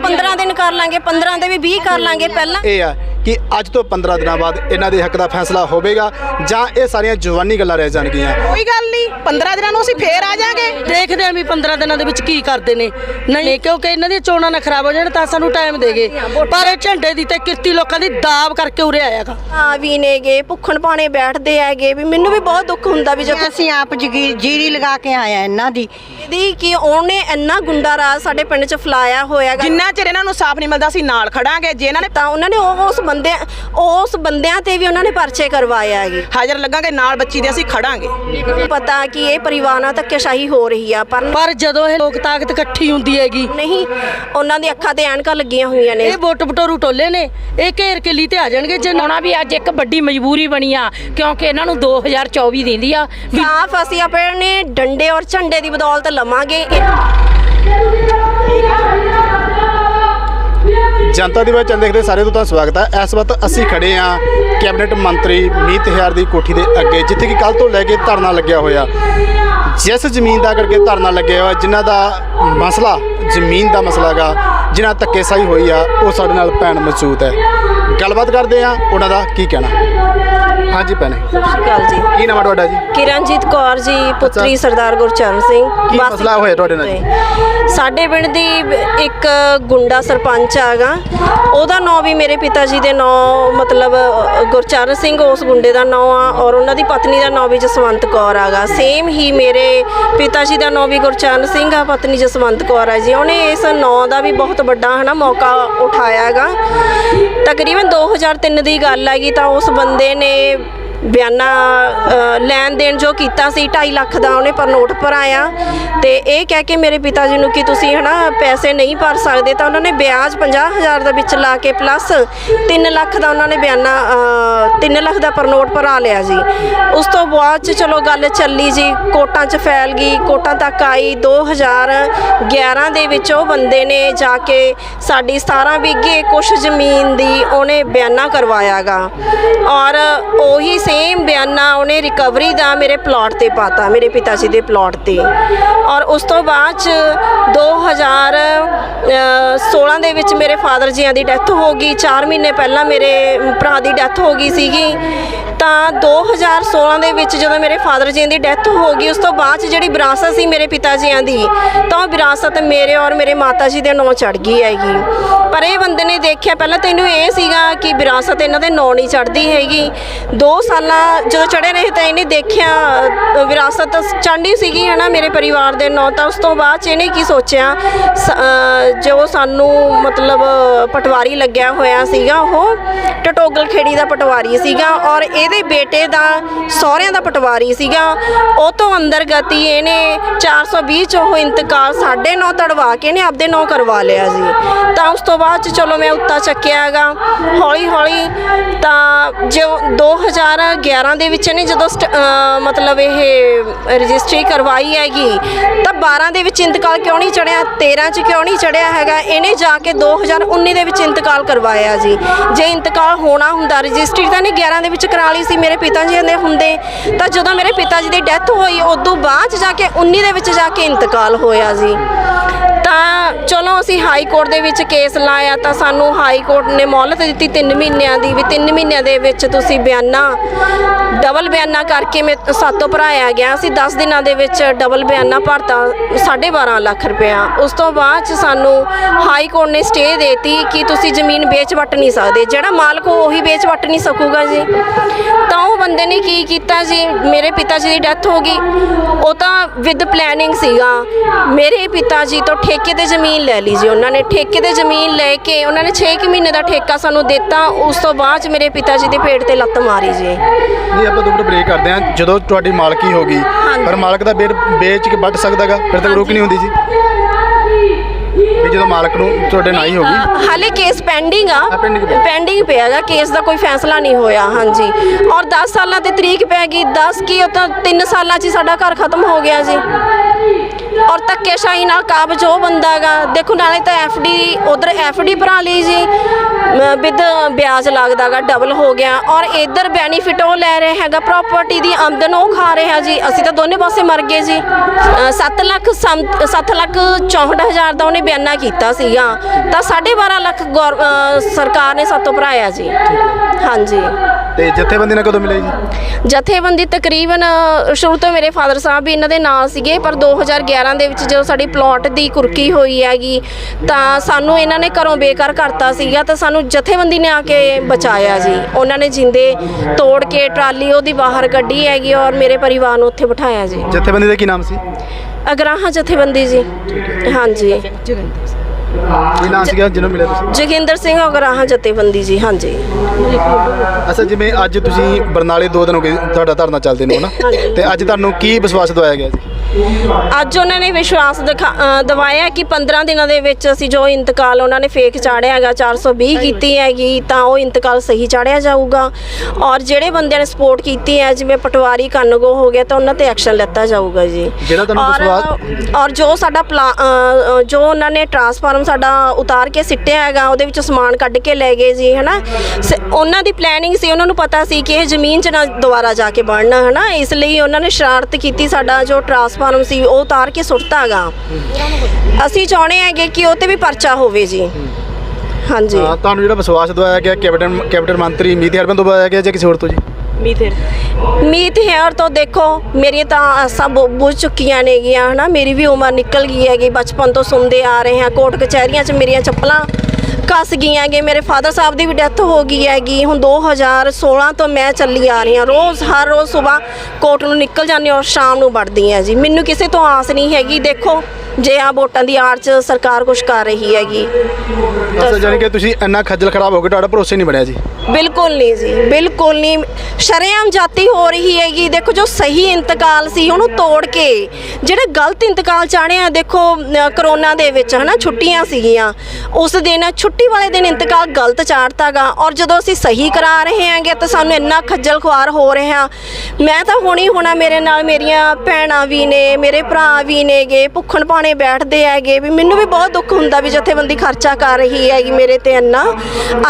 15 ਦਿਨ ਕਰ ਲਾਂਗੇ 15 ਦੇ ਵੀ 20 ਕਰ ਲਾਂਗੇ ਪਹਿਲਾਂ। ਇਹ ਆ ਕਿ ਅੱਜ ਤੋਂ 15 ਦਿਨਾਂ ਬਾਅਦ ਇਹਨਾਂ ਦੇ ਹੱਕ ਦਾ ਫੈਸਲਾ ਹੋਵੇਗਾ ਜਾਂ ਇਹ ਸਾਰੀਆਂ ਜਵਾਨੀ ਗੱਲਾਂ ਰਹਿ ਜਾਣਗੀਆਂ। ਕੋਈ ਗੱਲ ਨਹੀਂ 15 ਦਿਨਾਂ ਨੂੰ ਅਸੀਂ ਫੇਰ ਆ ਜਾਾਂਗੇ। ਦੇਖਦੇ ਆਂ ਵੀ 15 ਦਿਨਾਂ ਦੇ ਵਿੱਚ ਕੀ ਕਰਦੇ ਨੇ। ਨਹੀਂ ਕਿਉਂਕਿ ਇਹਨਾਂ ਦੀਆਂ ਚੋਣਾਂ ਨਾ ਖਰਾਬ ਹੋ ਜਾਣ ਤਾਂ ਸਾਨੂੰ ਟਾਈਮ ਦੇਗੇ ਪਰ ਇਹ ਝੰਡੇ ਦੀ ਤੇ ਕਿਰਤੀ ਲੋਕਾਂ ਦੀ ਦਾਬ ਕਰਕੇ ਉਰੇ ਆਇਆਗਾ ਆ ਵੀ ਨੇਗੇ ਭੁੱਖਣ ਪਾਣੇ ਬੈਠਦੇ ਹੈਗੇ ਵੀ ਮੈਨੂੰ ਵੀ ਬਹੁਤ ਦੁੱਖ ਹੁੰਦਾ ਵੀ ਜਦੋਂ ਅਸੀਂ ਆਪ ਜੀਰੀ ਲਗਾ ਕੇ ਆਏ ਆ ਇਹਨਾਂ ਦੀ। ਦੀ ਕਿ ਉਹਨੇ ਇੰਨਾ ਗੁੰਡਾ ਰਾਜ ਸਾਡੇ ਪਿੰਡ 'ਚ ਫਲਾਇਆ ਹੋਇਆਗਾ ਜਿੰਨਾ ਚਿਰ ਇਹਨਾਂ ਨੂੰ ਸਾਫ਼ ਨਹੀਂ ਮਿਲਦਾ ਅਸੀਂ ਨਾਲ ਖੜਾਂਗੇ। ਜੇ ਇਹਨਾਂ ਨੇ ਤਾਂ ਉਹਨਾਂ ਨੇ ਉਹ- ਉਸ ਬੰਦੇ ਉਸ ਬੰਦਿਆਂ ਤੇ ਵੀ ਉਹਨਾਂ ਨੇ ਪਰਚੇ ਕਰਵਾਏ ਹੈਗੇ। ਹਾਜ਼ਰ ਲੱਗਾਂਗੇ ਨਾਲ ਬੱਚੀ ਦੇ ਅਸੀਂ ਖੜਾਂਗੇ। ਪਤਾ ਕਿ ਇਹ ਪਰਿਵਾਰ ਨਾਲ ਧੱਕੇਸ਼ਾਹੀ ਹੋ ਰਹੀ ਆ ਪਰ ਪਰ ਜਦੋਂ ਇਹ ਲੋਕ ਤਾਕਤ ਇਕੱਠੀ ਹੁੰਦੀ ਹੈਗੀ ਨਹੀਂ ਉਹਨਾਂ ਦੀ ਅੱਖਾਂ ਤੇ ਐਨਕਾਂ ਲੱਗੀਆਂ ਹੋਈਆਂ ਨੇ। ਇਹ ਵੋਟ ਬਟੋਰੂ ਟੋਲੇ ਨੇ। ਇਹ ਘੇਰ ਕੇ ਲਈ ਤੇ ਆ ਜਾਣਗੇ ਜੇ ਨਾ ਆਉਣਾ ਵੀ ਅੱਜ ਇੱਕ ਵੱਡੀ ਮਜਬੂਰੀ ਬਣੀ ਆ ਕਿਉਂਕਿ ਇਹਨਾਂ ਨੂੰ 2024 ਦਿੰਦੀ ਆ। ਸਾਫ਼ ਅਸੀਂ ਆਪਣੇ ਡੰਡੇ ਔਰ ਝੰਡੇ ਦੀ ਬਦੌਲਤ ਲਵਾਂਗੇ। ਇਹ- ਜਨਤਾ ਦੀ ਬਾਤ ਦੇਖਦੇ ਸਾਰੇ ਤੋਂ ਤਾਂ ਸਵਾਗਤ ਹੈ। ਇਸ ਵਕਤ ਅਸੀਂ ਖੜੇ ਆ ਕੈਬਨਿਟ ਮੰਤਰੀ ਮੀਤ ਹਿਆਰ ਦੀ ਕੋਠੀ ਦੇ ਅੱਗੇ, ਜਿੱਥੇ ਕਿ ਕੱਲ ਤੋਂ ਲੈ ਕੇ ਧਰਨਾ ਲੱਗਿਆ ਹੋਇਆ। ਜਿਸ ਜ਼ਮੀਨ ਦਾ ਕਰਕੇ ਧਰਨਾ ਲੱਗਿਆ ਹੋਇਆ, ਜਿਨ੍ਹਾਂ ਦਾ ਮਸਲਾ, ਜ਼ਮੀਨ ਦਾ ਮਸਲਾ ਹੈਗਾ, ਜਿਨ੍ਹਾਂ ਧੱਕੇਸ਼ਾਹੀ ਹੋਈ ਆ, ਉਹ ਸਾਡੇ ਨਾਲ ਭੈਣ ਮੌਜੂਦ ਹੈ। ਗੱਲਬਾਤ ਕਰਦੇ ਆ ਉਹਨਾਂ ਦਾ ਕੀ ਕਹਿਣਾ? ਹਾਂਜੀ ਭੈਣੇ। ਸਤਿ ਸ਼੍ਰੀ ਅਕਾਲ ਜੀ। ਕੀ ਨਾਮ ਹੈ ਤੁਹਾਡਾ ਜੀ? ਕਿਰਨਜੀਤ ਕੌਰ ਜੀ ਪੁੱਤਰੀ ਸਰਦਾਰ ਗੁਰਚਰਨ ਸਿੰਘ ਕੀ ਵਾਸੀ ਮਸਲਾ ਹੋਇਆ ਤੁਹਾਡੇ ਨਾਲ ਜੀ? ਸਾਡੇ ਪਿੰਡ ਦੀ ਇੱਕ ਗੁੰਡਾ ਸਰਪੰਚ ਆਗਾ ਉਹਦਾ ਨਾਂ ਵੀ ਮੇਰੇ ਪਿਤਾ ਜੀ ਦੇ ਨਾਂ ਮਤਲਬ ਅ, ਗੁਰਚਰਨ ਸਿੰਘ ਉਸ ਗੁੰਡੇ ਦਾ ਨਾਂ ਆ ਔਰ ਉਹਨਾਂ ਦੀ ਪਤਨੀ ਦਾ ਨਾਂ ਵੀ ਜਸਵੰਤ ਕੌਰ ਆਗਾ ਸੇਮ ਹੀ ਮੇਰੇ ਪਿਤਾ ਜੀ ਦਾ ਨਾਂ ਵੀ ਗੁਰਚਰਨ ਸਿੰਘ ਆ ਪਤਨੀ ਜਸਵੰਤ ਕੌਰ ਆ ਜੀ। ਉਹਨੇ ਇਸ ਨਾਂ ਦਾ ਵੀ ਬਹੁਤ ਵੱਡਾ ਹਨਾ ਮੌਕਾ ਉਠਾਇਆ ਹੈਗਾ। ਤਕਰੀਬਨ 2003 ਦੀ ਗੱਲ ਹੈਗੀ ਤਾਂ ਉਸ ਬੰਦੇ ਨੇ ਬਿਆਨਾ ਲੈਣ ਦੇਣ ਜੋ ਕੀਤਾ ਸੀ 2.5 ਲੱਖ ਦਾ ਉਹਨੇ ਪਰ ਨੋਟ ਭਰਾਇਆ। ਤੇ ਇਹ ਕਹਿ ਕੇ ਮੇਰੇ ਪਿਤਾ ਜੀ ਨੂੰ ਕਿ ਤੁਸੀਂ ਹਨਾ ਪੈਸੇ ਨਹੀਂ ਭਰ ਸਕਦੇ, ਤਾਂ ਉਹਨਾਂ ਨੇ ਵਿਆਜ 50000 ਦਾ ਵਿੱਚ ਲਾ ਕੇ ਪਲੱਸ 3 ਲੱਖ ਦਾ ਉਹਨਾਂ ਨੇ ਬਿਆਨਾ 3 ਲੱਖ ਦਾ ਪਰ ਨੋਟ ਭਰਾ ਲਿਆ ਜੀ। ਉਸ ਤੋਂ ਬਾਅਦ ਚ ਚਲੋ ਗੱਲ ਚੱਲੀ ਜੀ, ਕੋਟਾਂ 'ਚ ਫੈਲ ਗਈ, ਕੋਟਾਂ ਤੱਕ ਆਈ 2011 ਦੇ ਵਿੱਚ ਉਹ ਬੰਦੇ ਨੇ ਜਾ ਕੇ ਸਾਡੀ 17 ਵਿਗੇ ਕੁਛ ਜ਼ਮੀਨ ਦੀ ਉਹਨੇ ਬਿਆਨਾ ਕਰਵਾਇਆਗਾ। ਔਰ ਉਹੀ ਸੇਮ ਬਿਆਨਾ ਉਹਨੇ ਰਿਕਵਰੀ ਦਾ ਮੇਰੇ ਪਲਾਟ ਤੇ ਪਾਤਾ, ਮੇਰੇ ਪਿਤਾ ਜੀ ਦੇ ਪਲਾਟ ਤੇ। ਔਰ ਉਸ ਤੋਂ ਬਾਅਦ ਚ 2016 ਦੇ ਵਿੱਚ ਮੇਰੇ ਫਾਦਰ ਜੀਆਂ ਦੀ ਡੈਥ ਹੋ ਗਈ। 4 ਮਹੀਨੇ ਪਹਿਲਾਂ ਮੇਰੇ ਭਰਾ ਦੀ ਡੈਥ ਹੋ ਗਈ ਸੀਗੀ। ਤਾਂ 2016 ਦੇ ਵਿੱਚ ਜਦੋਂ ਮੇਰੇ ਫਾਦਰ ਜੀ ਦੀ ਡੈਥ ਹੋ ਗਈ, ਉਸ ਤੋਂ ਬਾਅਦ 'ਚ ਜਿਹੜੀ ਵਿਰਾਸਤ ਸੀ ਮੇਰੇ ਪਿਤਾ ਜੀਆਂ ਦੀ, ਤਾਂ ਉਹ ਵਿਰਾਸਤ ਮੇਰੇ ਔਰ ਮੇਰੇ ਮਾਤਾ ਜੀ ਦੇ ਨਾਂ ਚੜ ਗਈ ਹੈਗੀ। ਪਰ ਇਹ ਬੰਦੇ ਨੇ ਦੇਖਿਆ, ਪਹਿਲਾਂ ਤੈਨੂੰ ਇਹ ਸੀਗਾ ਕਿ ਵਿਰਾਸਤ ਇਹਨਾਂ ਦੇ ਨਾਂ ਨਹੀਂ ਚੜਦੀ ਹੈਗੀ। 2 ਸਾਲ ਜਦੋਂ ਚੜੇ ਰਹੇ ਤਾਂ ਇਹਨੇ ਦੇਖਿਆ ਅ, ਵਿਰਾਸਤ ਚੜ੍ਹਨੀ ਸੀਗੀ ਹਨਾ ਮੇਰੇ ਪਰਿਵਾਰ ਦੇ ਨਾਂ ਤਾਂ। ਉਸ ਤੋਂ ਬਾਅਦ 'ਚ ਇਹਨੇ ਕੀ ਸੋਚਿਆ? ਸ- ਅ, ਜੋ ਸਾਨੂੰ ਮਤਲਬ ਪਟਵਾਰੀ ਲੱਗਿਆ ਹੋਇਆ ਸੀਗਾ ਉਹ ਟਟੋਗਲ ਖੇੜੀ ਦਾ ਪਟਵਾਰੀ ਸੀਗਾ ਔਰ ਇਹਦੇ ਬੇਟੇ ਦਾ ਸਹੁਰਿਆਂ ਦਾ ਪਟਵਾਰੀ ਸੀਗਾ। ਉਹ ਤੋਂ ਅੰਦਰ ਗਤੀ ਇਹਨੇ 420 ਚ ਉਹ ਇੰਤਕਾਲ ਸਾਡੇ ਨਾਂ ਤੜਵਾ ਕੇ ਇਹਨੇ ਆਪਦੇ ਨਾਂ ਕਰਵਾ ਲਿਆ ਜੀ। ਤਾਂ ਉਸ ਤੋਂ ਬਾਅਦ ਚ ਚਲੋ ਮੈਂ ਉੱਤਾ ਚੱਕਿਆ ਹੈਗਾ। ਹੌਲੀ ਹੌਲੀ ਤਾਂ ਜੋ 2011 ਦੇ ਵਿੱਚ ਇਹਨੇ ਜਦੋਂ ਸਟ- ਅਹ ਮਤਲਬ ਇਹ ਰਜਿਸਟਰੀ ਕਰਵਾਈ ਹੈਗੀ, ਤਾਂ 12 ਦੇ ਵਿੱਚ ਇੰਤਕਾਲ ਕਿਉਂ ਨਹੀਂ ਚੜਿਆ? 13 ਚ ਕਿਉਂ ਨਹੀਂ ਚੜਿਆ ਹੈਗਾ? ਇਹਨੇ ਜਾ ਕੇ 2019 ਦੇ ਵਿੱਚ ਇੰਤਕਾਲ ਕਰਵਾਇਆ ਜੀ। ਜੇ ਇੰਤਕਾਲ ਹੋਣਾ ਹੁੰਦਾ, ਰਜਿਸਟਰੀ ਤਾਂ ਇਹਨੇ 11 ਦੇ ਵਿੱਚ ਕਰਾ ਲਈ ਸੀ ਮੇਰੇ ਪਿਤਾ ਜੀ ਦੇ ਹੁੰਦੇ, ਤਾਂ ਜਦੋਂ ਮੇਰੇ ਪਿਤਾ ਜੀ ਦੀ ਡੈਥ ਹੋਈ, ਉਦੋਂ ਬਾਅਦ 'ਚ ਜਾ ਕੇ 19 ਦੇ ਵਿੱਚ ਜਾ ਕੇ ਇੰਤਕਾਲ ਹੋਇਆ ਜੀ। ਤਾਂ ਚਲੋ ਅਸੀਂ ਹਾਈ ਕੋਰਟ ਦੇ ਵਿੱਚ ਕੇਸ ਲਾਇਆ, ਤਾਂ ਸਾਨੂੰ ਹਾਈ ਕੋਰਟ ਨੇ ਮੌਲਤ ਦਿੱਤੀ 3 ਮਹੀਨਿਆਂ ਦੀ, ਵੀ 3 ਮਹੀਨਿਆਂ ਦੇ ਵਿੱਚ ਤੁਸੀਂ ਬਿਆਨਾ ਡਬਲ ਬਿਆਨਾ ਕਰਕੇ ਮੇ ਸਾਤੋਂ ਭਰਾਇਆ ਗਿਆ ਸੀ। 10 ਦਿਨਾਂ ਦੇ ਵਿੱਚ ਡਬਲ ਬਿਆਨਾ ਭਰਤਾ 12.5 ਲੱਖ ਰੁਪਇਆ। ਉਸ ਤੋਂ ਬਾਅਦ ਚ ਸਾਨੂੰ ਹਾਈ ਕੋਰਟ ਨੇ ਸਟੇ ਦੇਤੀ ਕਿ ਤੁਸੀਂ ਜ਼ਮੀਨ ਵੇਚ ਵਟ ਨਹੀਂ ਸਕਦੇ। ਜਿਹੜਾ ਮਾਲਕ ਉਹ ਉਹੀ ਵੇਚ ਵਟ ਨਹੀਂ ਸਕੂਗਾ ਜੀ। ਤਾਂ ਉਹ ਬੰਦੇ ਨੇ ਕੀ ਕੀਤਾ ਜੀ? ਮੇਰੇ ਪਿਤਾ ਜੀ ਦੀ ਡੈਥ ਹੋ ਗਈ। ਉਹ ਤਾਂ ਵਿਦ ਪਲੈਨਿੰਗ ਸੀਗਾ। ਮੇਰੇ ਪਿਤਾ ਜੀ ਤੋਂ ਠੇਕੇ ਤੇ ਜ਼ਮੀਨ ਲੈ ਲਈ ਜੀ ਉਹਨਾਂ ਨੇ। ਠੇਕੇ ਤੇ ਜ਼ਮੀਨ ਲੈ ਕੇ ਉਹਨਾਂ ਨੇ 6 ਮਹੀਨੇ ਦਾ ਠੇਕਾ ਸਾਨੂੰ ਦਿੱਤਾ। ਉਸ ਤੋਂ ਬਾਅਦ 'ਚ ਮੇਰੇ ਪਿਤਾ ਜੀ ਦੇ ਪੇਟ ਤੇ ਲੱਤ ਮਾਰੀ ਜੀ। ਨਹੀਂ ਆਪਾਂ ਦੋ ਮਿੰਟ ਬ੍ਰੇਕ ਕਰਦੇ ਹਾਂ। ਜਦੋਂ ਤੁਹਾਡੀ ਮਾਲਕੀ ਹੋ ਗਈ। ਪਰ ਮਾਲਕ ਦਾ ਬੇੜ ਵੇਚ ਕੇ ਵੱਟ ਸਕਦਾਗਾ ਫਿਰ ਤੱਕ ਰੋਕ ਨਹੀਂ ਹੁੰਦੀ ਜੀ ਵੀ ਜਦੋਂ ਮਾਲਕ ਨੂੰ ਤੁਹਾਡੇ ਨਾਲ ਹੀ ਹੋ ਗਈ। ਅ, ਹਾਲੇ ਕੇਸ ਪੈਂਡਿੰਗ ਆ। pending ਪਿਆ। ਪੈਂਡਿੰਗ ਪਿਆਗਾ ਕੇਸ ਦਾ ਕੋਈ ਫੈਸਲਾ ਨਹੀਂ ਹੋਇਆ ਹਾਂਜੀ। ਔਰ 10 ਸਾਲਾਂ ਤੇ ਤਰੀਕ ਪੈ ਗਈ 10 ਕੀ ਉਹ ਤਾਂ 3 ਸਾਲਾਂ 'ਚ ਹੀ ਸਾਡਾ ਘਰ ਖਤਮ ਹੋ ਗਿਆ ਜੀ। ਔਰ ਧੱਕੇਸ਼ਾਹੀ ਨਾਲ ਕਾਬਜ ਉਹ ਬੰਦਾਗਾ ਦੇਖੋ ਨਾਲੇ ਤਾਂ ਡੀ ਉਧਰ ਡੀ ਭਰਾ ਲਈ ਜੀ ਵਿਦ ਵਿਆਜ ਲੱਗਦਾਗਾ ਡਬਲ ਹੋ ਗਿਆ ਔਰ ਇਧਰ ਬੈਨੀਫਿਟ ਉਹ ਲੈ ਰਿਹਾ ਹੈਗਾ ਪ੍ਰਾਪਰਟੀ ਦੀ ਆਮਦਨ ਉਹ ਖਾ ਰਿਹਾ ਜੀ ਅਸੀਂ ਤਾਂ ਦੋਨੇ ਪਾਸੇ ਮਰ ਗਏ ਜੀ। 7 ਲੱਖ 7 ਲੱਖ 64 ਹਜ਼ਾਰ ਦਾ ਉਹਨੇ ਬਿਆਨਾ ਕੀਤਾ ਸੀਗਾ ਤਾਂ 12.5 ਲੱਖ ਸਰਕਾਰ ਨੇ ਸਾਤੋਂ ਭਰਾਇਆ ਜੀ। ਹਾਂਜੀ। ਤੇ ਜਥੇਬੰਦੀ ਨਾਲ ਕਦੋਂ ਮਿਲੇ ਜੀ? ਜਥੇਬੰਦੀ ਤਕਰੀਬਨ ਸ਼ੁਰੂ ਤੋਂ ਮੇਰੇ ਫਾਦਰ ਸਾਹਿਬ ਵੀ ਇਹਨਾਂ ਦੇ ਨਾਲ ਸੀਗੇ ਪਰ 2011 ਦੇ ਵਿੱਚ ਜਦੋਂ ਸਾਡੀ ਪਲਾਟ ਦੀ ਕੁਰਕੀ ਹੋਈ ਹੈਗੀ ਤਾਂ ਸਾਨੂੰ ਇਹਨਾਂ ਨੇ ਘਰੋਂ ਬੇਕਾਰ ਕਰਤਾ ਸੀਗਾ ਤਾਂ ਸਾਨੂੰ ਜਥੇਬੰਦੀ ਨੇ ਆ ਕੇ ਬਚਾਇਆ ਜੀ। ਉਹਨਾਂ ਨੇ ਜਿੰਦੇ ਤੋੜ ਕੇ ਟਰਾਲੀ ਉਹਦੀ ਬਾਹਰ ਕੱਢੀ ਹੈਗੀ ਔਰ ਮੇਰੇ ਪਰਿਵਾਰ ਨੂੰ ਉੱਥੇ ਬਿਠਾਇਆ ਜੀ। ਜਥੇਬੰਦੀ ਦਾ ਕੀ ਨਾਮ ਸੀ? ਅਗਰਾਹਾਂ ਜਥੇਬੰਦੀ ਜੀ। ਹਾਂਜੀ। ਕੀ ਨਾਮ ਸੀਗਾ ਜਿਹਨੂੰ ਮਿਲੇ ਤੁਸੀਂ? ਜੋਗਿੰਦਰ ਸਿੰਘ ਅਗਰਾਹਾਂ ਜਥੇਬੰਦੀ ਜੀ ਹਾਂਜੀ। ਅੱਛਾ ਜਿਵੇਂ ਅੱਜ ਤੁਸੀਂ ਬਰਨਾਲੇ ਦੋ ਦਿਨ ਹੋ ਗਏ ਤੁਹਾਡਾ ਧਰਨਾ ਚੱਲਦੇ ਨੂੰ ਹਨਾ ਤੇ ਅੱਜ ਤੁਹਾਨੂੰ ਕੀ ਵਿਸ਼ਵਾਸ ਦਵਾਇਆ ਗਿਆ ਜੀ? ਅੱਜ ਉਹਨਾਂ ਨੇ ਵਿਸ਼ਵਾਸ ਦਿਵਾਇਆ ਕਿ 15 ਦਿਨਾਂ ਦੇ ਵਿੱਚ ਅਸੀਂ ਜੋ ਇੰਤਕਾਲ ਉਹਨਾਂ ਨੇ ਫੇਕ ਚਾੜਿਆ ਹੈਗਾ 420 ਕੀਤੀ ਹੈਗੀ ਤਾਂ ਉਹ ਇੰਤਕਾਲ ਸਹੀ ਚਾੜਿਆ ਜਾਊਗਾ। ਔਰ ਜਿਹੜੇ ਬੰਦਿਆਂ ਨੇ ਸਪੋਰਟ ਕੀਤੀ ਹੈ ਜਿਵੇਂ ਪਟਵਾਰੀ ਕੰਨਗੋ ਹੋ ਗਿਆ ਤਾਂ ਉਹਨਾਂ ਤੇ ਐਕਸ਼ਨ ਲਿੱਤਾ ਜਾਊਗਾ ਜੀ। ਜਿਹੜਾ ਤੁਹਾਨੂੰ ਔਰ- ਵਿਸ਼ਵਾਸ- ਔਰ ਜੋ ਸਾਡਾ ਜੋ ਉਹਨਾਂ ਨੇ ਟਰਾਂਸਫਾਰਮ ਸਾਡਾ ਉਤਾਰ ਕੇ ਸਿੱਟਿਆ ਹੈਗਾ ਉਹਦੇ ਵਿੱਚੋਂ ਸਮਾਨ ਕੱਢ ਕੇ ਲੈ ਗਏ ਜੀ ਹਨਾ? ਸ- ਉਹਨਾਂ ਦੀ ਪਲੈਨਿੰਗ ਸੀ ਉਹਨਾਂ ਨੂੰ ਪਤਾ ਸੀ ਕਿ ਇਹ ਜ਼ਮੀਨ 'ਚ ਨਾ ਦੁਬਾਰਾ ਜਾ ਕੇ ਬਣਨਾ ਹਨਾ? ਇਸ ਲਈ ਉਹਨਾਂ ਨੇ ਸ਼ਰਾਰਤ ਕੀਤੀ ਸਾਡਾ ਜੋ ਟਰਾਂਸਫਾਰਮ ਸੀ ਉਹ ਉਤਾਰ ਕੇ ਸੁੱਟਤਾ ਹੈਗਾ ਅਸੀਂ ਚਾਹੁੰਦੇ ਹੈਗੇ ਕਿ ਉਹ ਤੇ ਵੀ ਪਰਚਾ ਹੋਵੇ ਜੀ। ਹਾਂਜੀ। ਹਾਂ, ਤੁਹਾਨੂੰ ਜਿਹੜਾ ਵਿਸ਼ਵਾਸ ਦਵਾਇਆ ਗਿਆ ਕੈਬਨਿਟ ਕੈਬਨਿਟ ਮੰਤਰੀ ਮੀਤ ਹਰਬੰਦ ਤੋਂ ਦਵਾਇਆ ਗਿਆ ਜਾਂ ਕਿਸੇ ਹੋਰ ਤੋਂ ਜੀ? ਮੀਤ ਹੈਰ ਤੋਂ ਦੇਖੋ ਮੇਰੀਆਂ ਤਾਂ ਆਸਾਂ ਬੁ- ਬੁੱਝ ਚੁੱਕੀਆਂ ਨੇਗੀਆਂ ਹਨਾ। ਮੇਰੀ ਵੀ ਉਮਰ ਨਿਕਲ ਗਈ ਹੈਗੀ ਬਚਪਨ ਤੋਂ ਸੁਣਦੇ ਆ ਰਹੇ ਹਾਂ ਕੋਰਟ ਕਚਹਿਰੀਆਂ 'ਚ ਮੇਰੀਆਂ ਚੱਪਲਾਂ ਕੱਸ ਗਈਆਂ ਹੈਗੇ ਮੇਰੇ ਫਾਦਰ ਸਾਹਿਬ ਦੀ ਵੀ ਡੈਥ ਹੋ ਗਈ ਹੈਗੀ। ਹੁਣ 2016 ਤੋਂ ਮੈਂ ਚੱਲੀ ਆ ਰਹੀ ਹਾਂ। ਰੋਜ਼, ਹਰ ਰੋਜ਼ ਸਵੇਰ ਕੋਟ ਨੂੰ ਨਿਕਲ ਜਾਂਦੀ ਔਰ ਸ਼ਾਮ ਨੂੰ ਵੜਦੀ ਹਾਂ ਜੀ। ਮੈਨੂੰ ਕਿਸੇ ਤੋਂ ਆਸ ਨਹੀਂ ਹੈਗੀ। ਦੇਖੋ ਜੇ ਆ ਵੋਟਾਂ ਦੀ ਆੜ 'ਚ ਸਰਕਾਰ ਕੁਝ ਕਰ ਰਹੀ ਹੈਗੀ। ਅੱਛਾ ਜਾਨੀ ਕਿ ਤੁਸੀਂ ਇੰਨਾ ਖੱਜਲ ਖਰਾਬ ਹੋ ਕੇ ਤੁਹਾਡਾ ਭਰੋਸੇ ਨਹੀਂ ਬਣਿਆ ਜੀ? ਬਿਲਕੁਲ ਨਹੀਂ ਜੀ ਬਿਲਕੁਲ ਨਹੀਂ। ਸ਼ਰੇਆਮ ਜਾਤੀ ਹੋ ਰਹੀ ਹੈਗੀ। ਦੇਖੋ ਜੋ ਸਹੀ ਇੰਤਕਾਲ ਸੀ ਉਹਨੂੰ ਤੋੜ ਕੇ ਜਿਹੜੇ ਗਲਤ ਇੰਤਕਾਲ ਚਾੜਿਆ ਦੇਖੋ ਅ, ਕਰੋਨਾ ਦੇ ਵਿੱਚ ਹਨਾ ਛੁੱਟੀਆਂ ਸੀਗੀਆਂ। ਉਸ ਦਿਨ ਛੁੱਟੀ ਵਾਲੇ ਦਿਨ ਇੰਤਕਾਲ ਗਲਤ ਚਾੜਤਾਗਾ ਔਰ ਜਦੋਂ ਅਸੀਂ ਸਹੀ ਕਰਾ ਰਹੇ ਹਾਂਗੇ ਤਾਂ ਸਾਨੂੰ ਇੰਨਾ ਖੱਜਲ ਖੁਆਰ ਹੋ ਰਿਹਾ। ਮੈਂ ਤਾਂ ਹੁਣੀ ਹੋਣਾ ਮੇਰੇ ਨਾਲ ਮੇਰੀਆਂ ਭੈਣਾਂ ਵੀ ਨੇ ਮੇਰੇ ਭਰਾ ਵੀ ਨੇਗੇ ਭੁੱਖਣ ਪਾਣੇ ਬੈਠਦੇ ਹੈਗੇ ਵੀ ਮੈਨੂੰ ਵੀ ਬਹੁਤ ਦੁੱਖ ਹੁੰਦਾ ਵੀ ਜਥੇਬੰਦੀ ਖਰਚਾ ਕਰ ਰਹੀ ਹੈਗੀ ਮੇਰੇ ਤੇ ਇੰਨਾ।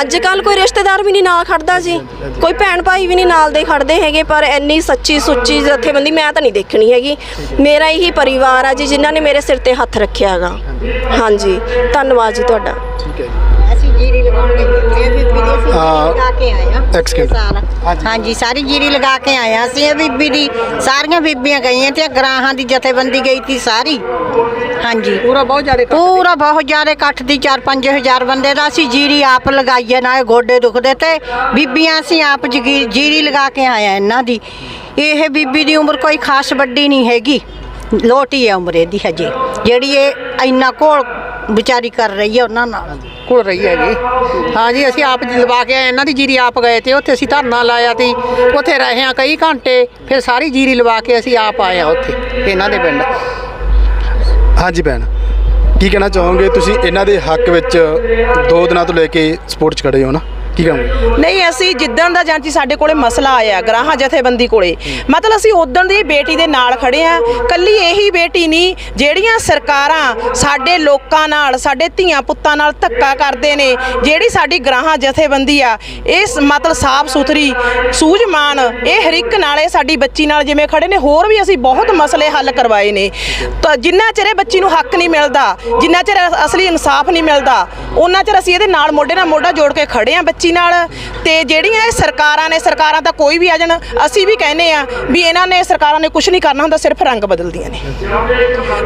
ਅੱਜ ਕੱਲ ਕੋਈ ਰਿਸ਼ਤੇਦਾਰ ਵੀ ਨਹੀਂ ਨਾਲ ਖੜਦਾ ਜੀ। ਕੋਈ ਭੈਣ ਭਾਈ ਵੀ ਨਹੀਂ ਨਾਲ ਦੇ ਖੜਦੇ ਹੈਗੇ ਪਰ ਇੰਨੀ ਸੱਚੀ ਸੁੱਚੀ ਜਥੇਬੰਦੀ ਮੈਂ ਤਾਂ ਨਹੀਂ ਦੇਖਣੀ ਹੈਗੀ। ਮੇਰਾ ਇਹੀ ਪਰਿਵਾਰ ਆ ਜੀ ਜਿਨ੍ਹਾਂ ਨੇ ਮੇਰੇ ਸਿਰ ਤੇ ਹੱਥ ਰੱਖਿਆ ਹੈਗਾ। ਹਾਂਜੀ ਧੰਨਵਾਦ ਜੀ ਤੁਹਾਡਾ। ਠੀਕ ਹੈ ਜੀ। ਅਸੀਂ ਜੀਰੀ ਲਗਾਉਣ ਗਏ ਬੀਬੀ ਦੀ ਅਸੀਂ ਹਾਂ, ਜੀਰੀ ਲਗਾ ਕੇ ਆਏ ਆ ਇੱਕ ਸਕਿੰਟ। ਹਾਂਜੀ। ਹਾਂਜੀ ਸਾਰੀ ਜੀਰੀ ਲਗਾ ਕੇ ਆਏ ਆ ਅਸੀਂ। ਇਹ ਬੀਬੀ ਦੀ ਸਾਰੀਆਂ ਬੀਬੀਆਂ ਗਈਆਂ ਤੇ ਗਰਾਹਾਂ ਦੀ ਜਥੇਬੰਦੀ ਗਈ ਸੀ ਸਾਰੀ। ਹਾਂਜੀ। ਪੂਰਾ ਬਹੁਤ ਜ਼ਿਆਦਾ ਪੂਰਾ ਬਹੁਤ ਜ਼ਿਆਦਾ ਇਕੱਠ ਦੀ 4-5000 ਬੰਦੇ ਦਾ ਅਸੀਂ ਜੀਰੀ ਆਪ ਲਗਾਈਏ ਨਾਲੇ ਗੋਡੇ ਦੁਖਦੇ ਤੇ ਬੀਬੀਆਂ ਅਸੀਂ ਆਪ ਜਗੀ- ਜੀਰੀ ਲਗਾ ਕੇ ਆਏ ਆ ਇਹਨਾਂ ਦੀ। ਇਹ ਬੀਬੀ ਦੀ ਉਮਰ ਕੋਈ ਖਾਸ ਵੱਡੀ ਨਹੀਂ ਹੈਗੀ। ਲੋਟੀ ਹੈ ਉਮਰ ਇਹਦੀ ਹਜੇ। ਜਿਹੜੀ ਇਹ ਇੰਨਾ ਕੋਲ ਵਿਚਾਰੀ ਕਰ ਰਹੀ ਹੈ ਉਹਨਾਂ ਨਾਲ। ਘੁਲ ਰਹੀ ਹੈ ਜੀ। ਹਾਂ ਜੀ ਅਸੀਂ ਆਪ ਲਵਾ ਕੇ ਆਏ ਇਹਨਾਂ ਦੀ ਜੀਰੀ ਆਪ ਗਏ ਤੇ ਉੱਥੇ ਅਸੀਂ ਧਰਨਾ ਲਾਇਆ ਤੀ ਉੱਥੇ ਰਹੇ ਹਾਂ ਕਈ ਘੰਟੇ ਫਿਰ ਸਾਰੀ ਜੀਰੀ ਲਵਾ ਕੇ ਅਸੀਂ ਆਪ ਆਏ ਹਾਂ ਉੱਥੇ ਇਹਨਾਂ ਦੇ ਪਿੰਡ। ਹਾਂਜੀ ਭੈਣ। ਕੀ ਕਹਿਣਾ ਚਾਹੋਗੇ? ਤੁਸੀਂ ਇਹਨਾਂ ਦੇ ਹੱਕ ਵਿੱਚ ਦੋ ਦਿਨਾਂ ਤੋਂ ਲੈ ਕੇ ਸਪੋਰਟ 'ਚ ਖੜੇ ਹੋ ਨਾ। ਕੀ ਕਹੋਗੇ ਨਹੀਂ, ਅਸੀਂ ਜਿੱਦਣ ਦਾ ਜਾਂਚੀ ਸਾਡੇ ਕੋਲੇ ਮਸਲਾ ਆਇਆ, ਗਰਾਹਾਂ ਜਥੇਬੰਦੀ ਕੋਲੇ। ਮਤਲਬ ਅਸੀਂ ਉਦੋਂ ਦੀ ਬੇਟੀ ਦੇ ਨਾਲ ਖੜੇ ਆ, ਕੱਲੀ ਇਹੀ ਬੇਟੀ ਨਹੀਂ, ਜਿਹੜੀਆਂ ਸਰਕਾਰਾਂ ਸਾਡੇ ਲੋਕਾਂ ਨਾਲ, ਸਾਡੇ ਧੀਆਂ ਪੁੱਤਾਂ ਨਾਲ ਧੱਕਾ ਕਰਦੇ ਨੇ, ਜਿਹੜੀ ਸਾਡੀ ਗਰਾਹਾਂ ਜਥੇਬੰਦੀ ਆ, ਇਹ ਮਤਲਬ ਸਾਫ਼ ਸੁਥਰੀ, ਸੂਝਮਾਨ, ਇਹ ਹਰ ਇੱਕ ਨਾਲੇ ਸਾਡੀ ਬੱਚੀ ਨਾਲ ਜਿਵੇਂ ਖੜੇ ਨੇ, ਹੋਰ ਵੀ ਅਸੀਂ ਬਹੁਤ ਮਸਲੇ ਹੱਲ ਕਰਵਾਏ ਨੇ। ਤਾਂ ਜਿੰਨਾ ਚਿਰ ਇਹ ਬੱਚੀ ਨੂੰ ਹੱਕ ਨਹੀਂ ਮਿਲਦਾ, ਜਿੰਨਾ ਚਿਰ ਅਸਲੀ ਇਨਸਾਫ ਨਹੀਂ ਮਿਲਦਾ ਉਹਨਾਂ ਚਿਰ ਅਸੀਂ ਇਹਦੇ ਨਾਲ ਮੋਢੇ ਨਾਲ ਮੋਢਾ ਜੋੜ ਕੇ ਖੜੇ ਆ ਬੱਚੀ ਨਾਲ ਤੇ ਜਿਹੜੀਆਂ ਇਹ ਸਰਕਾਰਾਂ ਨੇ ਸਰਕਾਰਾਂ ਤਾਂ ਕੋਈ ਵੀ ਆ ਜਾਣ ਅਸੀਂ ਵੀ ਕਹਿੰਦੇ ਆ ਵੀ ਇਹਨਾਂ ਨੇ ਸਰਕਾਰਾਂ ਨੇ ਕੁਝ ਨਹੀਂ ਕਰਨਾ ਹੁੰਦਾ ਸਿਰਫ ਰੰਗ ਬਦਲਦੀਆਂ ਨੇ।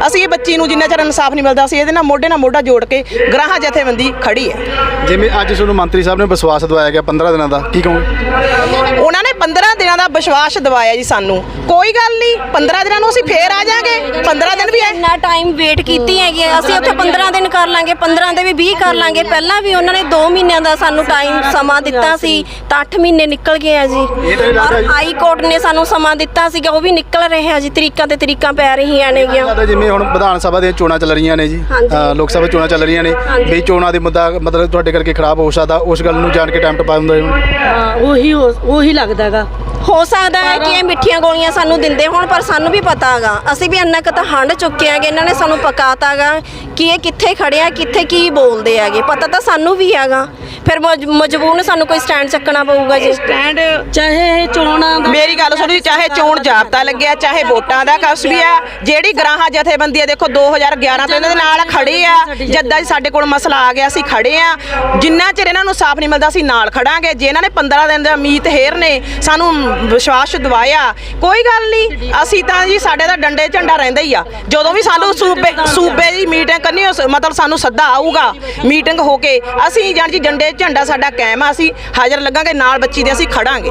ਅਸੀਂ ਇਹ ਬੱਚੀ ਨੂੰ ਜਿੰਨਾ ਚਿਰ ਇਨਸਾਫ ਨਹੀਂ ਮਿਲਦਾ ਅਸੀਂ ਇਹਦੇ ਨਾਲ ਮੋਢੇ ਨਾਲ ਮੋਢਾ ਜੋੜ ਕੇ ਗਰਾਹਾਂ ਜਥੇਬੰਦੀ ਖੜੀ ਹੈ। ਜਿਵੇਂ ਅੱਜ ਤੁਹਾਨੂੰ ਮੰਤਰੀ ਸਾਹਿਬ ਨੇ ਵਿਸ਼ਵਾਸ ਦਵਾਇਆ ਗਿਆ 15 ਦਿਨਾਂ ਦਾ ਕੀ ਕਹੋਗੇ? ਉਹਨਾਂ ਨੇ 15 ਦਿਨਾਂ ਦਾ ਵਿਸ਼ਵਾਸ ਦਿਵਾਇਆ ਜੀ ਸਾਨੂੰ। ਕੋਈ ਗੱਲ ਨਹੀਂ 15 ਦਿਨਾਂ ਨੂੰ ਅਸੀਂ ਫੇਰ ਆ ਜਾਾਂਗੇ। 15 ਦਿਨ ਵੀ ਆਏ ਇੰਨਾ ਟਾਈਮ ਵੇਟ ਕੀਤੀ ਹੈਗੀ। ਅਸੀਂ ਉੱਥੇ 15 ਦਿਨ ਕਰ ਲਾਂਗੇ 15 ਦੇ ਵੀ 20 ਕਰ ਲਾਂਗੇ। ਪਹਿਲਾਂ ਵੀ ਉਹਨਾਂ ਨੇ 2 ਮਹੀਨਿਆਂ ਦਾ ਸਾਨੂੰ ਟਾਈਮ ਸਮਾਂ ਦਿੱਤਾ ਸੀ। ਤਾਂ 8 ਮਹੀਨੇ ਨਿਕਲ ਗਏ ਆ ਜੀ। ਲੱਗਦਾ ਔਰ ਹਾਈ ਕੋਰਟ ਨੇ ਸਾਨੂੰ ਸਮਾਂ ਦਿੱਤਾ ਸੀਗਾ ਉਹ ਵੀ ਨਿਕਲ ਰਿਹਾ ਜੀ। ਤਰੀਕਾਂ ਤੇ ਤਰੀਕਾਂ ਪੈ ਰਹੀਆਂ ਨੇਗੀਆਂ। ਲੱਗਦਾ ਜਿਵੇਂ ਹੁਣ ਵਿਧਾਨ ਸਭਾ ਦੀਆਂ ਚੋਣਾਂ ਚੱਲ ਰਹੀਆਂ ਨੇ ਜੀ। ਲੋਕ ਸਭਾ ਚੋਣਾਂ ਚੱਲ ਰਹੀਆਂ ਨੇ। ਵੀ ਚੋਣਾਂ ਦੇ ਮੁੱਦਾ ਮਤਲਬ ਤੁਹਾਡੇ ਕਰਕੇ ਖਰਾਬ ਹੋ ਸਕਦਾ ਉਸ ਗੱਲ ਨੂੰ ਜਾਣ ਕੇ ਟਾਈਮ ਟਪਾ ਹੁੰਦਾ ਹੈ ਹਾਂ ਉਹੀ ਹੋ- ਲੱਗਦਾਗਾ ਹੋ ਸਕਦਾ ਹੈ ਕਿ ਇਹ ਮਿੱਠੀਆਂ ਗੋਲੀਆਂ ਸਾਨੂੰ ਦਿੰਦੇ ਹੋਣ ਪਰ ਸਾਨੂੰ ਵੀ ਪਤਾ ਹੈਗਾ। ਅਸੀਂ ਵੀ ਇੰਨਾ ਕੁ ਤਾਂ ਹੰਡ ਚੁੱਕੇ ਹੈਗੇ ਇਹਨਾਂ ਨੇ ਸਾਨੂੰ ਪਕਾਤਾ ਹੈਗਾ ਕਿ ਇਹ ਕਿੱਥੇ ਖੜੇ ਆ ਕਿੱਥੇ ਕੀ ਬੋਲਦੇ ਹੈਗੇ। ਪਤਾ ਤਾਂ ਸਾਨੂੰ ਵੀ ਹੈਗਾ। ਫਿਰ ਮਜ- ਮਜਬੂਰਨ ਸਾਨੂੰ ਕੋਈ ਸਟੈਂਡ ਚੱਕਣਾ ਪਊਗਾ ਜੀ। ਸਟੈਂਡ ਚਾਹੇ ਇਹ ਚੋਣਾਂ ਦਾ ਮੇਰੀ ਗੱਲ ਸੁਣੋ ਜੀ ਚਾਹੇ ਚੋਣ ਜਾਬਤਾ ਲੱਗਿਆ ਚਾਹੇ ਵੋਟਾਂ ਦਾ ਕਸ ਵੀ ਆ। ਜਿਹੜੀ ਗਰਾਹਾਂ ਜਥੇਬੰਦੀ ਆ ਦੇਖੋ 2011 ਤੋਂ ਇਹਨਾਂ ਦੇ ਨਾਲ ਖੜੇ ਆ। ਜਦਾਂ ਹੀ ਸਾਡੇ ਕੋਲ ਮਸਲਾ ਆ ਗਿਆ ਅਸੀਂ ਖੜੇ ਆ। ਜਿੰਨਾ ਚਿਰ ਇਹਨਾਂ ਨੂੰ ਸਾਫ਼ ਨਹੀਂ ਮਿਲਦਾ ਅਸੀਂ ਨਾਲ ਖੜਾਂਗੇ। ਜੇ ਇਹਨਾਂ ਨੇ 15 ਦਿਨ ਦਾ ਮੀਤ ਹੇਰ ਨੇ ਸਾਨੂੰ ਵਿਸ਼ਵਾਸ ਦਿਵਾਇਆ। ਕੋਈ ਗੱਲ ਨਹੀਂ ਅਸੀਂ ਤਾਂ ਜੀ ਸਾਡੇ ਦਾ ਡੰਡੇ ਝੰਡਾ ਰਹਿੰਦਾ ਹੀ ਆ। ਜਦੋਂ ਵੀ ਸਾਨੂੰ ਸੂਬੇ ਸੂਬੇ ਦੀ ਮੀਟਿੰਗ ਕਰਨੀ ਉਸ- ਮਤਲਬ ਸਾਨੂੰ ਸੱਦਾ ਆਊਗਾ ਮੀਟਿੰਗ ਹੋ ਕੇ ਅਸੀਂ ਜਾਣ ਜੀ ਡੰਡੇ ਝੰਡਾ ਸਾਡਾ ਕਾਇਮ ਆ ਅਸੀਂ ਹਾਜ਼ਰ ਲੱਗਾਂਗੇ ਨਾਲ ਬੱਚੀ ਦੇ ਅਸੀਂ ਖੜਾਂਗੇ।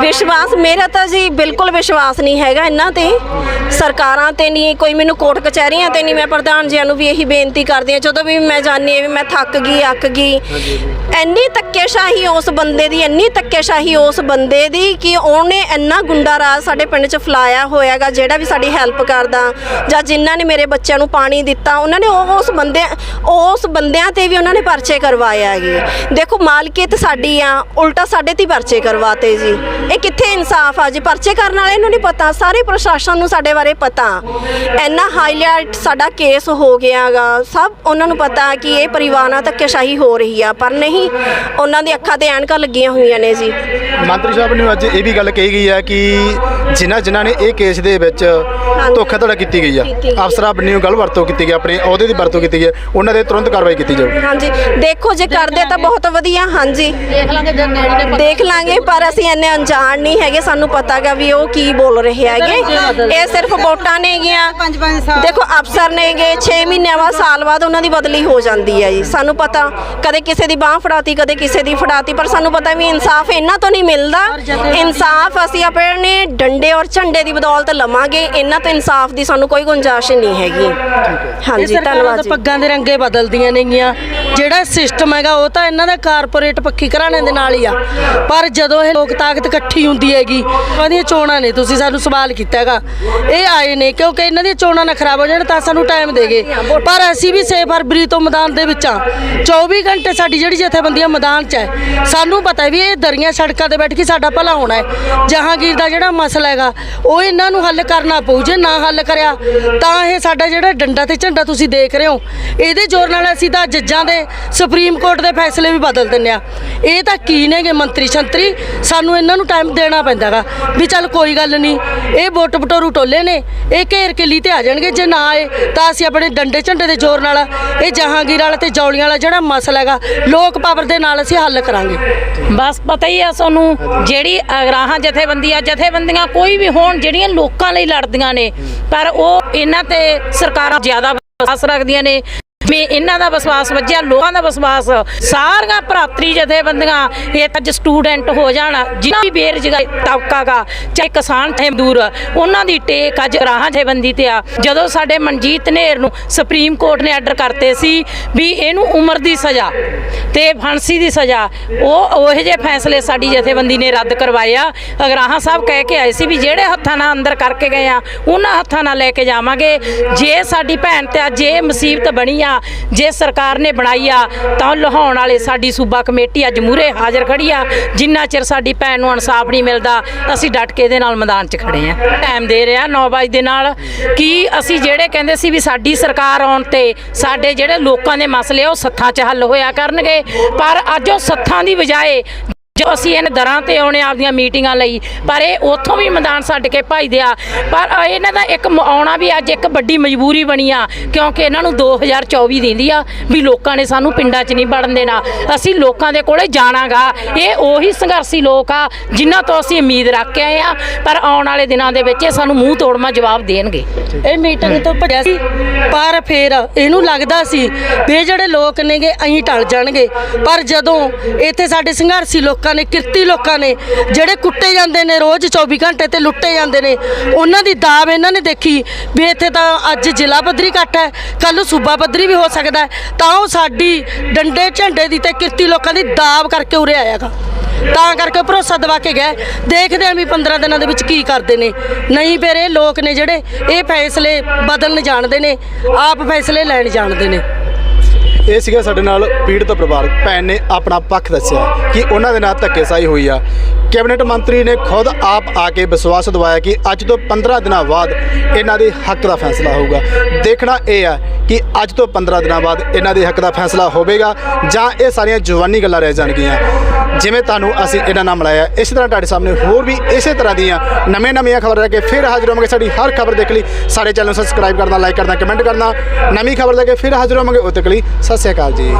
ਵਿਸ਼ਵਾਸ ਮੇਰਾ ਤਾਂ ਜੀ ਬਿਲਕੁਲ ਵਿਸ਼ਵਾਸ ਨਹੀਂ ਹੈਗਾ ਇਹਨਾਂ ਤੇ। ਸਰਕਾਰਾਂ ਤੇ ਨਹੀਂ ਕੋਈ ਮੈਨੂੰ ਕੋਰਟ ਕਚਹਿਰੀਆਂ ਤੇ ਨਹੀਂ ਮੈਂ ਪ੍ਰਧਾਨ ਜੀਆਂ ਨੂੰ ਵੀ ਇਹੀ ਬੇਨਤੀ ਕਰਦੀ ਹਾਂ ਜਦੋਂ ਵੀ ਮੈਂ ਜਾਣੀ ਹਾਂ ਵੀ ਮੈਂ ਥੱਕ ਗਈ ਅੱਕ ਗਈ। ਇੰਨੀ ਧੱਕੇਸ਼ਾਹੀ ਉਸ ਬੰਦੇ ਦੀ ਇੰਨੀ ਧੱਕੇਸ਼ਾਹੀ ਉਸ ਬੰਦੇ ਦੀ ਕਿ ਉਹਨੇ ਇੰਨਾ ਗੁੰਡਾ ਰਾਜ ਸਾਡੇ ਪਿੰਡ 'ਚ ਫਲਾਇਆ ਹੋਇਆਗਾ, ਜਿਹੜਾ ਵੀ ਸਾਡੀ ਹੈਲਪ ਕਰਦਾ, ਜਾਂ ਜਿਨ੍ਹਾਂ ਨੇ ਮੇਰੇ ਬੱਚਿਆਂ ਨੂੰ ਪਾਣੀ ਦਿੱਤਾ, ਉਹਨਾਂ ਨੇ ਉਹ- ਉਸ ਬੰਦੇ ਉਸ ਬੰਦਿਆਂ ਤੇ ਵੀ ਉਹਨਾਂ ਨੇ ਪਰਚੇ ਕਰਵਾਏ ਹੈਗੇ। ਦੇਖੋ, ਮਾਲਕੀਅਤ ਸਾਡੀ ਆ, ਉਲਟਾ ਸਾਡੇ ਤੇ ਹੀ ਪਰਚੇ ਕਰਵਾਤੇ ਜੀ। ਇਹ ਕਿੱਥੇ ਇਨਸਾਫ ਆ ਜੀ? ਪਰਚੇ ਕਰਨ ਵਾਲੇ ਨੂੰ ਨਹੀਂ ਪਤਾ, ਸਾਰੇ ਪ੍ਰਸ਼ਾਸਨ ਨੂੰ ਸਾਡੇ ਬਾਰੇ ਪਤਾ। ਇੰਨਾ ਹਾਈਲਾਈਟ ਸਾਡਾ ਕੇਸ ਹੋ ਗਿਆਗਾ। ਸਭ ਉਹਨਾਂ ਨੂੰ ਪਤਾ ਕਿ ਇਹ ਪਰਿਵਾਰਾਂ ਨਾਲ ਧੱਕੇਸ਼ਾਹੀ ਹੋ ਰਹੀ ਆ, ਪਰ ਨਹੀਂ, ਉਹਨਾਂ ਦੀ ਅੱਖਾਂ ਤੇ ਐਨਕਾਂ ਲੱਗੀਆਂ ਹੋਈਆਂ ਨੇ ਜੀ। ਮੰਤਰੀ ਸਾਹਿਬ ਨੇ ਅੱਜ ਇਹ ਵੀ ਗੱਲ ਕਹੀ ਗਈ ਹੈ ਕਿ ਜਿਨ੍ਹਾਂ ਜਿਨ੍ਹਾਂ ਨੇ ਇਹ ਕੇਸ ਦੇ ਵਿੱਚ ਧੋਖਾਧੜਾ ਕੀਤੀ ਗਈ ਆ। ਅਫਸਰਾਂ ਬੰਨਿਓ ਗੱਲ ਵਰਤੋਂ ਕੀਤੀ ਗਈ ਆਪਣੇ ਅਹੁਦੇ ਦੀ ਵਰਤੋਂ ਕੀਤੀ ਗਈ ਹੈ, ਉਹਨਾਂ ਦੇ ਤੁਰੰਤ ਕਾਰਵਾਈ ਕੀਤੀ ਜਾਊ ਹਾਂਜੀ। ਦੇਖੋ ਜੇ ਕਰਦੇ ਤਾਂ ਬਹੁਤ ਵਧੀਆ ਹਾਂਜੀ। ਦੇਖ ਲਾਂਗੇ ਜਦ ਨੇੜੇ ਦੇ ਦੇਖ ਲਾਂਗੇ ਪਰ ਅਸੀਂ ਇੰਨੇ ਅਣਜਾਣ ਨਹੀਂ ਹੈਗੇ। ਸਾਨੂੰ ਪਤਾਗਾ ਵੀ ਉਹ ਕੀ ਬੋਲ ਰਹੇ ਹੈਗੇ। ਇਹ ਸਿਰਫ ਵੋਟਾਂ ਨੇਗੀਆਂ ਦੇਖੋ ਅਫਸਰ ਨੇਗੇ 6 ਮਹੀਨਿਆਂ ਬਾਅਦ ਸਾਲ ਬਾਅਦ ਉਹਨਾਂ ਦੀ ਬਦਲੀ ਹੋ ਜਾਂਦੀ ਹੈ ਜੀ। ਸਾਨੂੰ ਪਤਾ ਕਦੇ ਕਿਸੇ ਦੀ ਬਾਹ ਫੜਾਤੀ ਕਦੇ ਕਿਸੇ ਦੀ ਫੜਾਤੀ ਪਰ ਸਾਨੂੰ ਪਤਾ ਵੀ ਇਨਸਾਫ ਇਹਨਾਂ ਤੋਂ ਨਹੀਂ ਮਿਲਦਾ। ਇਨਸਾਫ ਅਸੀਂ ਆਪਣੇ ਡੰਡੇ ਔਰ ਝੰਡੇ ਦੀ ਬਦੌਲਤ ਲਵਾਂਗੇ। ਇਹਨਾਂ ਤੋਂ ਇਨਸਾਫ ਦੀ ਸਾਨੂੰ ਕੋਈ ਗੁੰਜਾਇਸ਼ ਨਹੀਂ ਹੈਗੀ। ਹਾਂਜੀ ਧੰਨਵਾਦ ਜੀ। ਪੱਗਾਂ ਦੇ ਰੰਗੇ ਬਦਲਦੀਆਂ ਨੇਗੀਆਂ। ਜਿਹੜਾ ਸਿਸਟਮ ਹੈਗਾ ਉਹ ਤਾਂ ਇਹਨਾਂ ਦਾ ਕਾਰਪੋਰੇਟ ਪੱਖੀ ਘਰਾਣੇ ਦੇ ਨਾਲ ਹੀ ਆ। ਪਰ ਜਦੋਂ ਇਹ ਲੋਕ ਤਾਕਤ ਇਕੱਠੀ ਹੁੰਦੀ ਹੈਗੀ ਉਹਦੀਆਂ ਚੋਣਾਂ ਨੇ ਤੁਸੀਂ ਸਾਨੂੰ ਸਵਾਲ ਕੀਤਾ ਹੈਗਾ। ਇਹ ਆਏ ਨੇ ਕਿਉਂਕਿ ਇਹਨਾਂ ਦੀਆਂ ਚੋਣਾਂ ਨਾ ਖਰਾਬ ਹੋ ਜਾਣ ਤਾਂ ਸਾਨੂੰ ਟਾਈਮ ਦੇਗੇ ਪਰ ਅਸੀਂ ਵੀ 6 ਫਰਵਰੀ ਤੋਂ ਮੈਦਾਨ ਦੇ ਵਿੱਚ ਆ। 24 ਘੰਟੇ ਸਾਡੀ ਜਿਹੜੀ ਜਥੇਬੰਦੀਆਂ ਮੈਦਾਨ 'ਚ ਹੈ। ਸਾਨੂੰ ਪਤਾ ਵੀ ਇਹ ਦਰੀਆਂ ਸੜਕਾਂ ਤੇ ਬੈਠ ਕੇ ਸਾਡਾ ਭਲਾ ਹੋਣਾ ਹੈ। ਜਹਾਂਗੀਰ ਦਾ ਜਿਹੜਾ ਮਸਲਾ ਹੈਗਾ, ਉਹ ਇਹਨਾਂ ਨੂੰ ਹੱਲ ਕਰਨਾ ਪਊ, ਜੇ ਨਾ ਹੱਲ ਕਰਿਆ, ਤਾਂ ਇਹ ਸਾਡਾ ਜਿਹੜਾ ਡੰਡਾ ਤੇ ਝੰਡਾ ਤੁਸੀਂ ਦੇਖ ਰਹੇ ਹੋ, ਇਹਦੇ ਜ਼ੋਰ ਨਾਲ ਅਸੀਂ ਤਾਂ ਜੱਜਾਂ ਦੇ ਸੁਪਰੀਮ ਕੋਰਟ ਦੇ ਫੈਸਲੇ ਵੀ ਬਦਲ ਦਿੰਨੇ ਆ। ਇਹ ਤਾਂ ਕੀ ਨੇਗੇ ਮੰਤਰੀ ਸ਼ੰਤਰੀ, ਸਾਨੂੰ ਇਹਨਾਂ ਨੂੰ ਟਾਈਮ ਦੇਣਾ ਪੈਂਦਾਗਾ ਵੀ ਚੱਲ ਕੋਈ ਗੱਲ ਨਹੀਂ, ਇਹ ਵੋਟ ਬਟੋਰੂ ਟੋਲੇ ਨੇ, ਇਹ ਘੇਰ ਕੇ ਲਈ ਤੇ ਆ ਜਾਣਗੇ, ਜੇ ਨਾ ਆਏ, ਤਾਂ ਅਸੀਂ ਆਪਣੇ ਡੰਡੇ ਝੰਡੇ ਦੇ ਜ਼ੋਰ ਨਾਲ, ਇਹ ਜਹਾਂਗੀਰ ਵਾਲਾ ਤੇ ਜੌਲੀਆਂ ਵਾਲਾ ਜਿਹੜਾ ਮਸਲਾ ਹੈਗਾ, ਲੋਕ ਪਾਵਰ ਦੇ ਨਾਲ ਅਸੀਂ ਹੱਲ ਕਰਾਂਗੇ। ਬਸ ਪਤਾ ਹੀ ਆ ਸਾਨੂੰ ਜਿਹੜੀ ਅਗਰਾਹਾਂ ਜਥੇਬੰਦੀਆਂ ਜਥੇਬੰਦੀਆਂ ਕੋਈ ਵੀ ਹੋਣ, ਜਿਹੜੀਆਂ ਲੋਕਾਂ ਲਈ ਲੜਦੀਆਂ ਨੇ, ਪਰ ਉਹ ਇਹਨਾਂ ਤੇ ਸਰਕਾਰਾਂ ਜ਼ਿਆਦਾ ਆਸ ਰੱਖਦੀਆਂ ਨੇ। ਮੈਂ ਇਹਨਾਂ ਦਾ ਵਿਸ਼ਵਾਸ ਵੱਜਿਆ, ਲੋਕਾਂ ਦਾ ਵਿਸ਼ਵਾਸ, ਸਾਰੀਆਂ ਭਰਾਤਰੀ ਜਥੇਬੰਦੀਆਂ, ਇਹ ਤਾਂ ਅੱਜ ਸਟੂਡੈਂਟ ਹੋ ਜਾਣ, ਜਿਨ੍ਹਾਂ ਵੀ ਬੇਰੁਜ਼ਗਾਰ ਤਬਕਾ ਗਾ, ਚਾਹੇ ਕਿਸਾਨ ਤੇ ਮਜ਼ਦੂਰ, ਉਹਨਾਂ ਦੀ ਟੇਕ ਅੱਜ ਰਾਹਾਂ ਜਥੇਬੰਦੀ ਤੇ ਆ। ਜਦੋਂ ਸਾਡੇ ਮਨਜੀਤ ਨੇਰ ਨੂੰ ਸੁਪਰੀਮ ਕੋਰਟ ਨੇ ਆਰਡਰ ਕਰਤੇ ਸੀ ਵੀ ਇਹਨੂੰ ਉਮਰ ਦੀ ਸਜ਼ਾ ਤੇ ਫਾਂਸੀ ਦੀ ਸਜ਼ਾ, ਉਹ ਉਹੋ ਜਿਹੇ ਫੈਸਲੇ ਸਾਡੀ ਜਥੇਬੰਦੀ ਨੇ ਰੱਦ ਕਰਵਾਇਆ ਅਗਰਾਹਾਂ ਸਾਹਿਬ ਕਹਿ ਕੇ ਆਏ ਸੀ ਵੀ ਜਿਹੜੇ ਹੱਥਾਂ ਨਾਲ ਅੰਦਰ ਕਰਕੇ ਗਏ ਆ, ਉਹਨਾਂ ਹੱਥਾਂ ਨਾਲ ਲੈ ਕੇ ਜਾਵਾਂਗੇ। ਜੇ ਸਾਡੀ ਭੈਣ ਤੇ ਅੱਜ ਇਹ ਮੁਸੀਬਤ ਬਣੀ ਆ ਜੇ ਸਰਕਾਰ ਨੇ ਬਣਾਈ ਆ, ਤਾਂ ਲਹਾਉਣ ਵਾਲੇ ਸਾਡੀ ਸੂਬਾ ਕਮੇਟੀ ਅੱਜ ਮੂਰੇ ਹਾਜ਼ਰ ਖੜੀ ਆ। ਜਿੰਨਾ ਚਿਰ ਸਾਡੀ ਭੈਣ ਨੂੰ ਇਨਸਾਫ ਨਹੀਂ ਮਿਲਦਾ, ਅਸੀਂ ਡਟ ਕੇ ਇਹਦੇ ਨਾਲ ਮੈਦਾਨ 'ਚ ਖੜੇ ਆ। ਟਾਈਮ ਦੇ ਰਿਹਾ 9 ਵਜੇ ਦੇ ਨਾਲ। ਕਿ ਅਸੀਂ ਜਿਹੜੇ ਕਹਿੰਦੇ ਸੀ ਵੀ ਸਾਡੀ ਸਰਕਾਰ ਆਉਣ ਤੇ ਸਾਡੇ ਜਿਹੜੇ ਲੋਕਾਂ ਦੇ ਮਸਲੇ ਆ, ਉਹ ਸੱਥਾਂ 'ਚ ਹੱਲ ਹੋਇਆ ਕਰਨਗੇ? ਪਰ ਅੱਜ ਉਹ ਸੱਥਾਂ ਦੀ ਬਜਾਏ ਜੋ ਅਸੀਂ ਇਹਨਾਂ ਦਰਾਂ ਤੇ ਆਉਣੇ ਆਪਦੀਆਂ ਮੀਟਿੰਗਾਂ ਲਈ, ਪਰ ਇਹ ਉੱਥੋਂ ਵੀ ਮੈਦਾਨ ਛੱਡ ਕੇ ਭੱਜਦੇ ਆ ਪਰ ਇਹਨਾਂ ਦਾ ਇੱਕ ਆਉਣਾ ਵੀ ਅੱਜ ਇੱਕ ਵੱਡੀ ਮਜਬੂਰੀ ਬਣੀ ਆ, ਕਿਉਂਕਿ ਇਹਨਾਂ ਨੂੰ 2024 ਦਿੰਦੀ ਆ ਵੀ ਲੋਕਾਂ ਨੇ ਸਾਨੂੰ ਪਿੰਡਾਂ 'ਚ ਨਹੀਂ ਵੜਨ ਦੇਣਾ। ਅਸੀਂ ਲੋਕਾਂ ਦੇ ਕੋਲੇ ਜਾਣਾਗਾ। ਇਹ ਉਹੀ ਸੰਘਰਸ਼ੀ ਲੋਕ ਆ, ਜਿਨ੍ਹਾਂ ਤੋਂ ਅਸੀਂ ਉਮੀਦ ਰੱਖ ਕੇ ਆਏ ਆ, ਪਰ ਆਉਣ ਵਾਲੇ ਦਿਨਾਂ ਦੇ ਵਿੱਚ ਇਹ ਸਾਨੂੰ ਮੂੰਹ ਤੋੜਮਾ ਜਵਾਬ ਦੇਣਗੇ। ਇਹ ਮੀਟਿੰਗ ਤੋਂ ਭੱਜਿਆ ਸੀ, ਪਰ ਫਿਰ ਇਹਨੂੰ ਲੱਗਦਾ ਸੀ ਵੀ ਇਹ ਜਿਹੜੇ ਲੋਕ ਨੇਗੇ, ਅਹੀਂ ਟਲ ਜਾਣਗੇ। ਪਰ ਜਦੋਂ ਇੱਥੇ ਸਾਡੇ ਸੰਘਰਸ਼ੀ ਲੋਕਾਂ ਨੇ, ਕਿਰਤੀ ਲੋਕਾਂ ਨੇ, ਜਿਹੜੇ ਕੁੱਟੇ ਜਾਂਦੇ ਨੇ ਰੋਜ਼ 24 ਘੰਟੇ ਤੇ ਲੁੱਟੇ ਜਾਂਦੇ ਨੇ, ਉਹਨਾਂ ਦੀ ਦਾਬ ਇਹਨਾਂ ਨੇ ਦੇਖੀ ਵੀ ਇੱਥੇ ਤਾਂ ਅੱਜ ਜ਼ਿਲ੍ਹਾ ਪੱਧਰੀ ਇਕੱਠ ਹੈ ਕੱਲ ਸੂਬਾ ਪੱਧਰੀ ਵੀ ਹੋ ਸਕਦਾ ਤਾਂ ਉਹ ਸਾਡੀ ਡੰਡੇ ਝੰਡੇ ਦੀ ਤੇ ਕਿਰਤੀ ਲੋਕਾਂ ਦੀ ਦਾਬ ਕਰਕੇ ਉਰੇ ਆਇਆਗਾ ਤਾਂ ਕਰਕੇ ਭਰੋਸਾ ਦਵਾ ਕੇ ਗਏ ਦੇਖਦੇ ਆਂ ਵੀ 15 ਦਿਨਾਂ ਦੇ ਵਿੱਚ ਕੀ ਕਰਦੇ ਨੇ। ਨਹੀਂ ਫਿਰ ਇਹ ਲੋਕ ਨੇ ਜਿਹੜੇ, ਇਹ ਫੈਸਲੇ ਬਦਲਣ ਜਾਣਦੇ ਨੇ, ਆਪ ਫੈਸਲੇ ਲੈਣ ਜਾਣਦੇ ਨੇ। ਇਹ ਸੀਗਾ ਸਾਡੇ ਨਾਲ ਪੀੜਤ ਪਰਿਵਾਰ। ਭੈਣ ਨੇ ਆਪਣਾ ਪੱਖ ਦੱਸਿਆ ਕਿ ਉਹਨਾਂ ਦੇ ਨਾਲ ਧੱਕੇਸ਼ਾਹੀ ਹੋਈ ਆ। ਕੈਬਨਿਟ ਮੰਤਰੀ ਨੇ ਖੁਦ ਆਪ ਆ ਕੇ ਵਿਸ਼ਵਾਸ ਦਿਵਾਇਆ ਕਿ ਅੱਜ ਤੋਂ 15 ਦਿਨਾਂ ਬਾਅਦ ਇਹਨਾਂ ਦੇ ਹੱਕ ਦਾ ਫੈਸਲਾ ਹੋਊਗਾ। ਦੇਖਣਾ ਇਹ ਆ ਕਿ ਅੱਜ ਤੋਂ 15 ਦਿਨਾਂ ਬਾਅਦ ਇਹਨਾਂ ਦੇ ਹੱਕ ਦਾ ਫੈਸਲਾ ਹੋਵੇਗਾ ਜਾਂ ਇਹ ਸਾਰੀਆਂ ਜਵਾਨੀ ਗੱਲਾਂ ਰਹਿ ਜਾਣਗੀਆਂ। ਜਿਵੇਂ ਤੁਹਾਨੂੰ ਅਸੀਂ ਇਹਨਾਂ ਨਾਲ ਮਿਲਾਇਆ ਇਸ ਤਰ੍ਹਾਂ ਤੁਹਾਡੇ ਸਾਹਮਣੇ ਹੋਰ ਵੀ ਇਸੇ ਤਰ੍ਹਾਂ ਦੀਆਂ ਨਵੇਂ ਨਵੀਆਂ ਖਬਰਾਂ ਲੈ ਕੇ ਫਿਰ ਹਾਜ਼ਰ ਹੋਵਾਂਗੇ। ਸਾਡੀ ਹਰ ਖਬਰ ਦੇਖ ਲਈ, ਸਾਡੇ ਚੈਨਲ ਨੂੰ ਸਬਸਕ੍ਰਾਈਬ ਕਰਨਾ ਲਾਈਕ ਕਰਨਾ ਕਮੈਂਟ ਕਰਨਾ, ਨਵੀਂ ਖਬਰ ਲੈ ਕੇ ਫਿਰ ਹਾਜ਼ਰ ਹੋਵਾਂਗੇ। ਉਦੋਂ ਤੱਕ ਸਤਿ ਸ਼੍ਰੀ ਅਕਾਲ ਜੀ।